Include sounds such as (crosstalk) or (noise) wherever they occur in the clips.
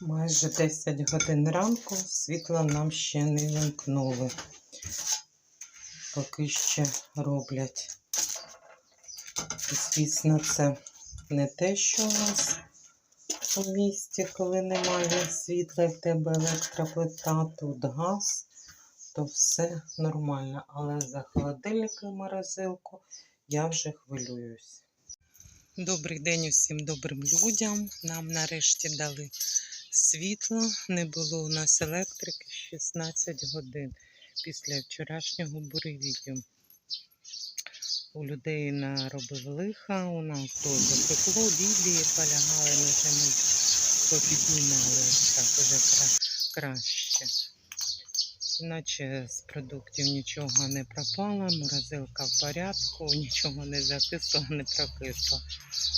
Майже 10 годин ранку світла нам ще не вимкнули. Поки ще роблять. І, звісно, це не те, що у нас у місті, коли немає світла, і в тебе електроплита, тут газ, то все нормально. Але за холодильник і морозилку я вже хвилююсь. Добрий день усім добрим людям. Нам нарешті дали світло. Не було у нас електрики 16 годин після вчорашнього буревію. У людей наробив лиха, у нас теж пекло, лілії полягали, ми вже ми попіднімали так уже краще. Іначе з продуктів нічого не пропало, морозилка в порядку, (laughs) нічого не закисло, не прокисло.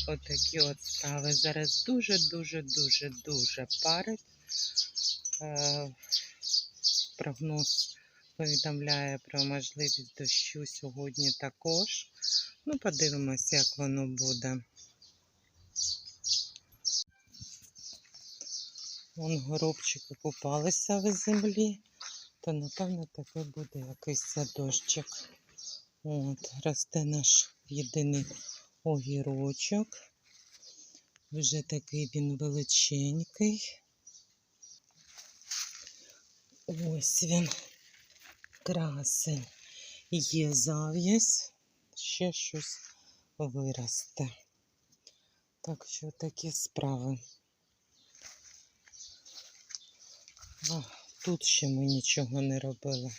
Отакі от справи. Зараз дуже-дуже дуже парить. Е, прогноз повідомляє про можливість дощу сьогодні також. Ну, подивимося, як воно буде. Вон горобчики купалися в землі, то напевно таке буде якийсь садочок. От, росте наш єдиний огірочок. Вже такий він величенький. Ось він, красень. Є зав'язь, ще щось виросте. Так що такі справи. Тут ще ми нічого не робили.